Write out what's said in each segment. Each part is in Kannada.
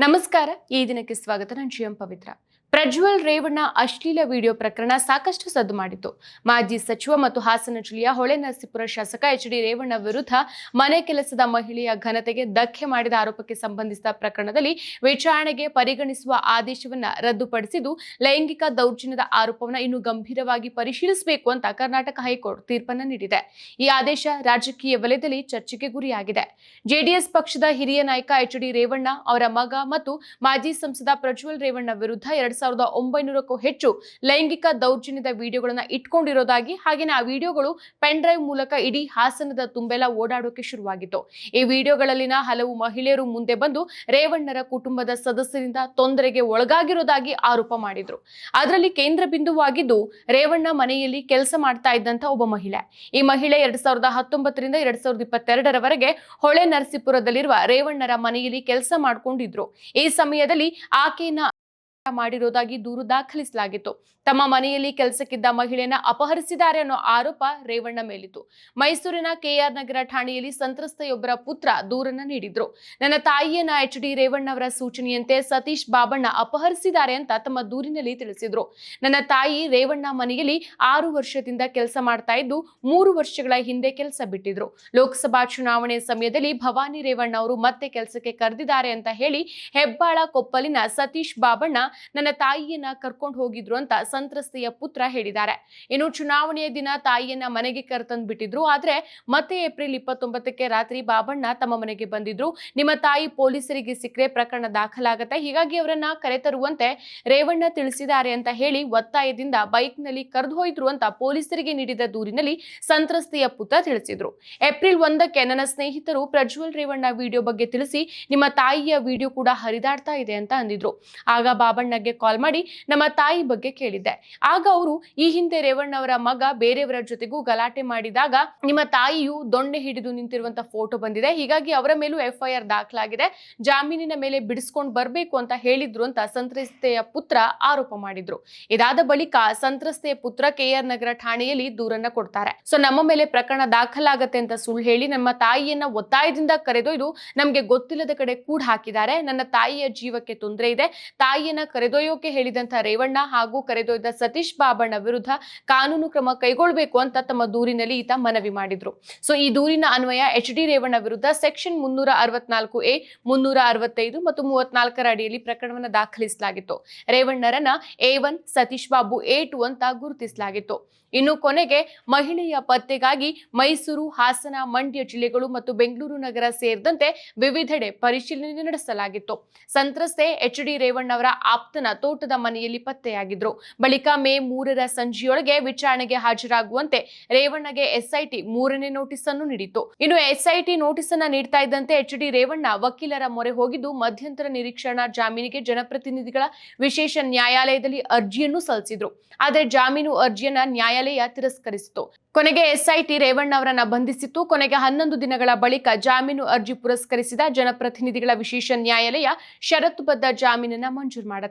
ನಮಸ್ಕಾರ ಈ ದಿನಕ್ಕೆ ಸ್ವಾಗತ ನಾನು ಜಿಎಂ ಪವಿತ್ರ ಪ್ರಜ್ವಲ್ ರೇವಣ್ಣ ಅಶ್ಲೀಲ ವಿಡಿಯೋ ಪ್ರಕರಣ ಸಾಕಷ್ಟು ಸದ್ದು ಮಾಡಿತು ಮಾಜಿ ಸಚಿವ ಮತ್ತು ಹಾಸನ ಜಿಲ್ಲೆಯ ಹೊಳೆನರಸೀಪುರ ಶಾಸಕ ಎಚ್ ಡಿ ರೇವಣ್ಣ ವಿರುದ್ಧ ಮನೆ ಕೆಲಸದ ಮಹಿಳೆಯ ಘನತೆಗೆ ಧಕ್ಕೆ ಮಾಡಿದ ಆರೋಪಕ್ಕೆ ಸಂಬಂಧಿಸಿದ ಪ್ರಕರಣದಲ್ಲಿ ವಿಚಾರಣೆಗೆ ಪರಿಗಣಿಸುವ ಆದೇಶವನ್ನ ರದ್ದುಪಡಿಸಿದ್ದು, ಲೈಂಗಿಕ ದೌರ್ಜನ್ಯದ ಆರೋಪವನ್ನು ಇನ್ನು ಗಂಭೀರವಾಗಿ ಪರಿಶೀಲಿಸಬೇಕು ಅಂತ ಕರ್ನಾಟಕ ಹೈಕೋರ್ಟ್ ತೀರ್ಪನ್ನು ನೀಡಿದೆ. ಈ ಆದೇಶ ರಾಜಕೀಯ ವಲಯದಲ್ಲಿ ಚರ್ಚೆಗೆ ಗುರಿಯಾಗಿದೆ. ಜೆಡಿಎಸ್ ಪಕ್ಷದ ಹಿರಿಯ ನಾಯಕ ಎಚ್ ಡಿ ರೇವಣ್ಣ ಅವರ ಮಗ ಮತ್ತು ಮಾಜಿ ಸಂಸದ ಪ್ರಜ್ವಲ್ ರೇವಣ್ಣ ವಿರುದ್ಧ ಎರಡ್ ಸಾವಿರದ ಒಂಬೈನೂರಕ್ಕೂ ಹೆಚ್ಚು ಲೈಂಗಿಕ ದೌರ್ಜನ್ಯದ ವಿಡಿಯೋಗಳನ್ನ ಇಟ್ಕೊಂಡಿರೋದಾಗಿ ಹಾಗೇನೆ ಆ ವಿಡಿಯೋಗಳು ಪೆನ್ ಡ್ರೈವ್ ಮೂಲಕ ಇಡೀ ಹಾಸನದ ತುಂಬೆಲ್ಲ ಓಡಾಡೋಕೆ ಶುರುವಾಗಿತ್ತು. ಈ ವಿಡಿಯೋಗಳಲ್ಲಿನ ಹಲವು ಮಹಿಳೆಯರು ಮುಂದೆ ಬಂದು ರೇವಣ್ಣರ ಕುಟುಂಬದ ಸದಸ್ಯರಿಂದ ತೊಂದರೆಗೆ ಒಳಗಾಗಿರೋದಾಗಿ ಆರೋಪ ಮಾಡಿದ್ರು. ಅದರಲ್ಲಿ ಕೇಂದ್ರ ಬಿಂದುವಾಗಿದ್ದು ರೇವಣ್ಣ ಮನೆಯಲ್ಲಿ ಕೆಲಸ ಮಾಡ್ತಾ ಇದ್ದಂತ ಒಬ್ಬ ಮಹಿಳೆ. ಈ ಮಹಿಳೆ ಎರಡ್ ಸಾವಿರದ ಹತ್ತೊಂಬತ್ತರಿಂದ ಎರಡ್ ಸಾವಿರದ ಇಪ್ಪತ್ತೆರಡರವರೆಗೆ ಹೊಳೆ ನರಸೀಪುರದಲ್ಲಿರುವ ರೇವಣ್ಣರ ಮನೆಯಲ್ಲಿ ಕೆಲಸ ಮಾಡ್ಕೊಂಡಿದ್ರು. ಈ ಸಮಯದಲ್ಲಿ ಆಕೆಯನ್ನ ಮಾಡಿರೋದಾಗಿ ದೂರು ದಾಖಲಿಸಲಾಗಿತ್ತು. ತಮ್ಮ ಮನೆಯಲ್ಲಿ ಕೆಲಸಕ್ಕಿದ್ದ ಮಹಿಳೆಯನ್ನ ಅಪಹರಿಸಿದ್ದಾರೆ ಅನ್ನೋ ಆರೋಪ ರೇವಣ್ಣ ಮೇಲಿತ್ತು. ಮೈಸೂರಿನ ಕೆಆರ್ ನಗರ ಠಾಣೆಯಲ್ಲಿ ಸಂತ್ರಸ್ತೆಯೊಬ್ಬರ ಪುತ್ರ ದೂರನ್ನ ನೀಡಿದ್ರು. ನನ್ನ ತಾಯಿಯನ್ನ ಎಚ್ ಡಿ ರೇವಣ್ಣ ಅವರ ಸೂಚನೆಯಂತೆ ಸತೀಶ್ ಬಾಬಣ್ಣ ಅಪಹರಿಸಿದ್ದಾರೆ ಅಂತ ತಮ್ಮ ದೂರಿನಲ್ಲಿ ತಿಳಿಸಿದ್ರು. ನನ್ನ ತಾಯಿ ರೇವಣ್ಣ ಮನೆಯಲ್ಲಿ ಆರು ವರ್ಷದಿಂದ ಕೆಲಸ ಮಾಡ್ತಾ ಇದ್ದು, ಮೂರು ವರ್ಷಗಳ ಹಿಂದೆ ಕೆಲಸ ಬಿಟ್ಟಿದ್ರು. ಲೋಕಸಭಾ ಚುನಾವಣೆ ಸಮಯದಲ್ಲಿ ಭವಾನಿ ರೇವಣ್ಣ ಅವರು ಮತ್ತೆ ಕೆಲಸಕ್ಕೆ ಕರೆದಿದ್ದಾರೆ ಅಂತ ಹೇಳಿ ಹೆಬ್ಬಾಳ ಕೊಪ್ಪಲಿನ ಸತೀಶ್ ಬಾಬಣ್ಣ ನನ್ನ ತಾಯಿಯನ್ನ ಕರ್ಕೊಂಡು ಹೋಗಿದ್ರು ಅಂತ ಸಂತ್ರಸ್ತೆಯ ಪುತ್ರ ಹೇಳಿದ್ದಾರೆ. ಇನ್ನು ಚುನಾವಣೆಯ ದಿನ ತಾಯಿಯನ್ನ ಮನೆಗೆ ಕರೆತಂದು ಬಿಟ್ಟಿದ್ರು. ಆದ್ರೆ ಮತ್ತೆ ಏಪ್ರಿಲ್ ಇಪ್ಪತ್ತೊಂಬತ್ತಕ್ಕೆ ರಾತ್ರಿ ಬಾಬಣ್ಣ ತಮ್ಮ ಮನೆಗೆ ಬಂದಿದ್ರು. ನಿಮ್ಮ ತಾಯಿ ಪೊಲೀಸರಿಗೆ ಸಿಕ್ಕರೆ ಪ್ರಕರಣ ದಾಖಲಾಗತ್ತೆ. ಹೀಗಾಗಿ ಅವರನ್ನ ಕರೆತರುವಂತೆ ರೇವಣ್ಣ ತಿಳಿಸಿದ್ದಾರೆ ಅಂತ ಹೇಳಿ ಒತ್ತಾಯದಿಂದ ಬೈಕ್ನಲ್ಲಿ ಕರೆದು ಹೋಯ್ತು ಅಂತ ಪೊಲೀಸರಿಗೆ ನೀಡಿದ ದೂರಿನಲ್ಲಿ ಸಂತ್ರಸ್ತೆಯ ಪುತ್ರ ತಿಳಿಸಿದ್ರು. ಏಪ್ರಿಲ್ ಒಂದಕ್ಕೆ ನನ್ನ ಸ್ನೇಹಿತರು ಪ್ರಜ್ವಲ್ ರೇವಣ್ಣ ವಿಡಿಯೋ ಬಗ್ಗೆ ತಿಳಿಸಿ ನಿಮ್ಮ ತಾಯಿಯ ವಿಡಿಯೋ ಕೂಡ ಹರಿದಾಡ್ತಾ ಇದೆ ಅಂತ ಅಂದಿದ್ರು. ಆಗ ಬಾಬಣ್ಣಗೆ ಕಾಲ್ ಮಾಡಿ ನಮ್ಮ ತಾಯಿ ಬಗ್ಗೆ ಕೇಳಿದ್ದೆ. ಆಗ ಅವರು ಈ ಹಿಂದೆ ರೇವಣ್ಣ ಅವರ ಮಗ ಬೇರೆಯವರ ಜೊತೆಗೂ ಗಲಾಟೆ ಮಾಡಿದಾಗ ನಿಮ್ಮ ತಾಯಿಯು ದೊಣ್ಣೆ ಹಿಡಿದು ನಿಂತಿರುವಂತ ಫೋಟೋ ಬಂದಿದೆ. ಹೀಗಾಗಿ ಅವರ ಮೇಲೂ ಎಫ್ಐಆರ್ ದಾಖಲಾಗಿದೆ. ಜಾಮೀನಿನ ಮೇಲೆ ಬಿಡಿಸ್ಕೊಂಡು ಬರಬೇಕು ಅಂತ ಹೇಳಿದ್ರು ಅಂತ ಸಂತ್ರಸ್ತೆಯ ಪುತ್ರ ಆರೋಪ ಮಾಡಿದ್ರು. ಇದಾದ ಬಳಿಕ ಸಂತ್ರಸ್ತೆಯ ಪುತ್ರ ಕೆಆರ್ ನಗರ ಠಾಣೆಯಲ್ಲಿ ದೂರನ್ನ ಕೊಡ್ತಾರೆ. ಸೊ ನಮ್ಮ ಮೇಲೆ ಪ್ರಕರಣ ದಾಖಲಾಗತ್ತೆ ಅಂತ ಸುಳ್ಳು ಹೇಳಿ ನಮ್ಮ ತಾಯಿಯನ್ನ ಒತ್ತಾಯದಿಂದ ಕರೆದೊಯ್ದು ನಮ್ಗೆ ಗೊತ್ತಿಲ್ಲದ ಕಡೆ ಕೂಡ ಹಾಕಿದ್ದಾರೆ. ನನ್ನ ತಾಯಿಯ ಜೀವಕ್ಕೆ ತೊಂದರೆ ಇದೆ. ತಾಯಿಯನ್ನ ಕರೆದೊಯ್ಯೋಕೆ ಹೇಳಿದಂತಹ ರೇವಣ್ಣ ಹಾಗೂ ಕರೆದೊಯ್ದ ಸತೀಶ್ ಬಾಬಣ್ಣ ವಿರುದ್ಧ ಕಾನೂನು ಕ್ರಮ ಕೈಗೊಳ್ಳಬೇಕು ಅಂತ ತಮ್ಮ ದೂರಿನಲ್ಲಿ ಈತ ಮನವಿ ಮಾಡಿದ್ರು. ಸೊ, ಈ ದೂರಿನ ಅನ್ವಯ ಎಚ್ ಡಿ ರೇವಣ್ಣ ವಿರುದ್ಧ ಸೆಕ್ಷನ್ ಮುನ್ನೂರ ಅರವತ್ನಾಲ್ಕು ಎ, ಮುನ್ನೂರ ಅರವತ್ತೈದು ಮತ್ತು ಮೂವತ್ನಾಲ್ಕರ ಅಡಿಯಲ್ಲಿ ಪ್ರಕರಣವನ್ನು ದಾಖಲಿಸಲಾಗಿತ್ತು. ರೇವಣ್ಣರನ್ನ A one, Satish Babu A two ಅಂತ ಗುರುತಿಸಲಾಗಿತ್ತು. ಇನ್ನು ಕೊನೆಗೆ ಮಹಿಳೆಯ ಪತ್ತೆಗಾಗಿ ಮೈಸೂರು, ಹಾಸನ, ಮಂಡ್ಯ ಜಿಲ್ಲೆಗಳು ಮತ್ತು ಬೆಂಗಳೂರು ನಗರ ಸೇರಿದಂತೆ ವಿವಿಧೆಡೆ ಪರಿಶೀಲನೆ ನಡೆಸಲಾಗಿತ್ತು. ಸಂತ್ರಸ್ತೆ ಎಚ್ ಡಿ ರೇವಣ್ಣ ಅವರ ಆಪ್ತನ ತೋಟದ ಮನೆಯಲ್ಲಿ ಪತ್ತೆಯಾಗಿದ್ರು. ಬಳಿಕ ಮೇ ಮೂರರ ಸಂಜೆಯೊಳಗೆ ವಿಚಾರಣೆಗೆ ಹಾಜರಾಗುವಂತೆ ರೇವಣ್ಣಗೆ ಎಸ್ಐಟಿ ಮೂರನೇ ನೋಟಿಸ್ ಅನ್ನು ನೀಡಿತು ಇನ್ನು ಎಸ್ಐಟಿ ನೋಟಿಸ್ ಅನ್ನ ನೀಡ್ತಾ ಇದ್ದಂತೆ ಎಚ್ ಡಿ ರೇವಣ್ಣ ವಕೀಲರ ಮೊರೆ ಹೋಗಿದ್ದು, ಮಧ್ಯಂತರ ನಿರೀಕ್ಷಣಾ ಜಾಮೀನಿಗೆ ಜನಪ್ರತಿನಿಧಿಗಳ ವಿಶೇಷ ನ್ಯಾಯಾಲಯದಲ್ಲಿ ಅರ್ಜಿಯನ್ನು ಸಲ್ಲಿಸಿದ್ರು. ಆದರೆ ಜಾಮೀನು ಅರ್ಜಿಯನ್ನ ನ್ಯಾಯಾಲಯ ತಿರಸ್ಕರಿಸಿತು ಕೊನೆಗೆ ಎಸ್ಐಟಿ ರೇವಣ್ಣ ಅವರನ್ನ ಬಂಧಿಸಿತ್ತು. ಕೊನೆಗೆ ಹನ್ನೊಂದು ದಿನಗಳ ಬಳಿಕ ಜಾಮೀನು ಅರ್ಜಿ ಪುರಸ್ಕರಿಸಿದ ಜನಪ್ರತಿನಿಧಿಗಳ ವಿಶೇಷ ನ್ಯಾಯಾಲಯ ಷರತ್ತುಬದ್ಧ ಜಾಮೀನನ್ನ ಮಂಜೂರು ಮಾಡುತ್ತೆ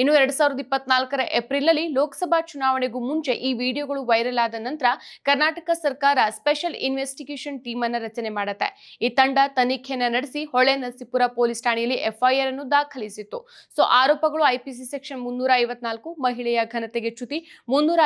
ಇನ್ನು ಎರಡ್ ಸಾವಿರದ ಇಪ್ಪತ್ನಾಲ್ಕರ ಏಪ್ರಿಲ್ನಲ್ಲಿ ಲೋಕಸಭಾ ಚುನಾವಣೆಗೂ ಮುಂಚೆ ಈ ವಿಡಿಯೋಗಳು ವೈರಲ್ ಆದ ನಂತರ ಕರ್ನಾಟಕ ಸರ್ಕಾರ ಸ್ಪೆಷಲ್ ಇನ್ವೆಸ್ಟಿಗೇಷನ್ ಟೀಮ್ ಅನ್ನ ರಚನೆ ಮಾಡುತ್ತೆ. ಈ ತಂಡ ತನಿಖೆಯನ್ನು ನಡೆಸಿ ಹೊಳೆ ನರಸೀಪುರ ಪೊಲೀಸ್ ಠಾಣೆಯಲ್ಲಿ ಎಫ್ಐಆರ್ ಅನ್ನು ದಾಖಲಿಸಿತ್ತು. ಸೊ ಆರೋಪಗಳು ಐಪಿಸಿ ಸೆಕ್ಷನ್ ಮುನ್ನೂರ ಐವತ್ನಾಲ್ಕು, ಮಹಿಳೆಯ ಘನತೆಗೆ ಚ್ಯುತಿ, ಮುನ್ನೂರ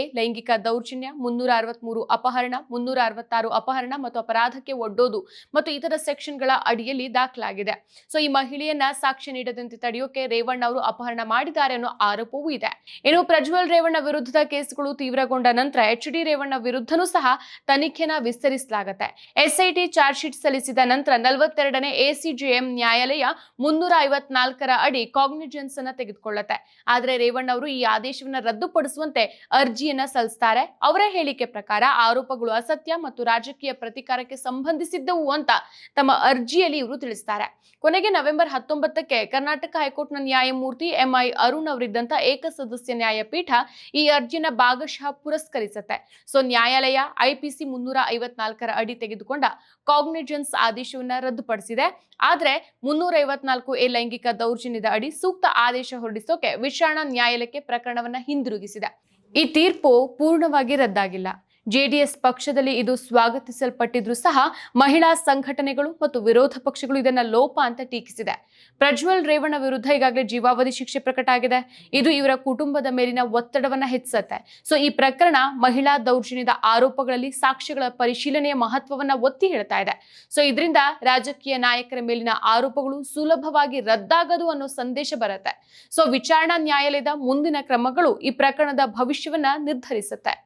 ಎ, ಲೈಂಗಿಕ ದೌರ್ಜನ್ಯ, ಮುನ್ನೂರ ಅರವತ್ಮೂರು ಅಪಹರಣ, ಮುನ್ನೂರ ಅರವತ್ತಾರು ಅಪಹರಣ ಮತ್ತು ಅಪರಾಧಕ್ಕೆ ಒಡ್ಡೋದು ಮತ್ತು ಇತರ ಸೆಕ್ಷನ್ಗಳ ಅಡಿಯಲ್ಲಿ ದಾಖಲಾಗಿದೆ. ಸೊ ಈ ಮಹಿಳೆಯನ್ನ ಸಾಕ್ಷ್ಯ ನೀಡದಂತೆ ತಡೆಯೋಕೆ ರೇವಣ್ಣ ಅವರು ಅಪಹರಣ ಮಾಡಿದ್ದಾರೆ ಅನ್ನೋ ಆರೋಪವೂ ಇದೆ. ಇನ್ನು ಪ್ರಜ್ವಲ್ ರೇವಣ್ಣ ವಿರುದ್ಧದ ಕೇಸ್ಗಳು ತೀವ್ರಗೊಂಡ ನಂತರ ಎಚ್ ಡಿ ರೇವಣ್ಣ ವಿರುದ್ಧನೂ ಸಹ ತನಿಖೆನ ವಿಸ್ತರಿಸಲಾಗುತ್ತೆ. ಎಸ್ಐಟಿ ಚಾರ್ಜ್ ಶೀಟ್ ಸಲ್ಲಿಸಿದ ನಂತರ ನಲವತ್ತೆರಡನೇ ಎಸಿಜಿಎಂ ನ್ಯಾಯಾಲಯ ಮುನ್ನೂರ ಐವತ್ನಾಲ್ಕರ ಅಡಿ ಕಾಗ್ನಿಜೆನ್ಸ್ ಅನ್ನ ತೆಗೆದುಕೊಳ್ಳುತ್ತೆ. ಆದ್ರೆ ರೇವಣ್ಣ ಅವರು ಈ ಆದೇಶವನ್ನ ರದ್ದುಪಡಿಸುವಂತೆ ಅರ್ಜಿಯನ್ನ ಸಲ್ಲಿಸ್ತಾರೆ. ಅವರ ಹೇಳಿಕೆ ಪ್ರಕಾರ ಆರೋಪಗಳು ಅಸತ್ಯ ಮತ್ತು ರಾಜಕೀಯ ಪ್ರತಿಕಾರಕ್ಕೆ ಸಂಬಂಧಿಸಿದ್ದವು ಅಂತ ತಮ್ಮ ಅರ್ಜಿಯಲ್ಲಿ ಇವರು ತಿಳಿಸ್ತಾರೆ. ಕೊನೆಗೆ ನವೆಂಬರ್ ಹತ್ತೊಂಬತ್ತಕ್ಕೆ ಕರ್ನಾಟಕ ಹೈಕೋರ್ಟ್ನ ನ್ಯಾಯಮೂರ್ತಿ ಎಂಐ ಅರುಣ್ ಅವರಿದ್ದಂತ ಏಕಸದಸ್ಯ ನ್ಯಾಯಪೀಠ ಈ ಅರ್ಜಿನ ಭಾಗಶಃ ಪುರಸ್ಕರಿಸುತ್ತೆ. ಸೊ, ನ್ಯಾಯಾಲಯ ಐಪಿಸಿ ಮುನ್ನೂರ ಐವತ್ನಾಲ್ಕರ ಅಡಿ ತೆಗೆದುಕೊಂಡ ಕಾಗ್ನಿಜೆನ್ಸ್ ಆದೇಶವನ್ನ ರದ್ದುಪಡಿಸಿದೆ. ಆದ್ರೆ ಮುನ್ನೂರ ಐವತ್ನಾಲ್ಕು ಎ ಲೈಂಗಿಕ ದೌರ್ಜನ್ಯದ ಅಡಿ ಸೂಕ್ತ ಆದೇಶ ಹೊರಡಿಸೋಕೆ ವಿಚಾರಣಾ ನ್ಯಾಯಾಲಯಕ್ಕೆ ಪ್ರಕರಣವನ್ನ ಹಿಂದಿರುಗಿಸಿದೆ. ಈ ತೀರ್ಪು ಪೂರ್ಣವಾಗಿ ರದ್ದಾಗಿಲ್ಲ. ಜೆಡಿಎಸ್ ಪಕ್ಷದಲ್ಲಿ ಇದು ಸ್ವಾಗತಿಸಲ್ಪಟ್ಟಿದ್ರೂ ಸಹ ಮಹಿಳಾ ಸಂಘಟನೆಗಳು ಮತ್ತು ವಿರೋಧ ಪಕ್ಷಗಳು ಇದನ್ನ ಲೋಪ ಅಂತ ಟೀಕಿಸಿದೆ. ಪ್ರಜ್ವಲ್ ರೇವಣ್ಣ ವಿರುದ್ಧ ಈಗಾಗಲೇ ಜೀವಾವಧಿ ಶಿಕ್ಷೆ ಪ್ರಕಟ ಆಗಿದೆ. ಇದು ಇವರ ಕುಟುಂಬದ ಮೇಲಿನ ಒತ್ತಡವನ್ನ ಹೆಚ್ಚಿಸುತ್ತೆ. ಸೊ, ಈ ಪ್ರಕರಣ ಮಹಿಳಾ ದೌರ್ಜನ್ಯದ ಆರೋಪಗಳಲ್ಲಿ ಸಾಕ್ಷ್ಯಗಳ ಪರಿಶೀಲನೆಯ ಮಹತ್ವವನ್ನ ಒತ್ತಿ ಹೇಳ್ತಾ ಇದೆ. ಸೊ, ಇದರಿಂದ ರಾಜಕೀಯ ನಾಯಕರ ಮೇಲಿನ ಆರೋಪಗಳು ಸುಲಭವಾಗಿ ರದ್ದಾಗದು ಅನ್ನೋ ಸಂದೇಶ ಬರುತ್ತೆ. ಸೊ, ವಿಚಾರಣಾ ನ್ಯಾಯಾಲಯದ ಮುಂದಿನ ಕ್ರಮಗಳು ಈ ಪ್ರಕರಣದ ಭವಿಷ್ಯವನ್ನ ನಿರ್ಧರಿಸುತ್ತೆ.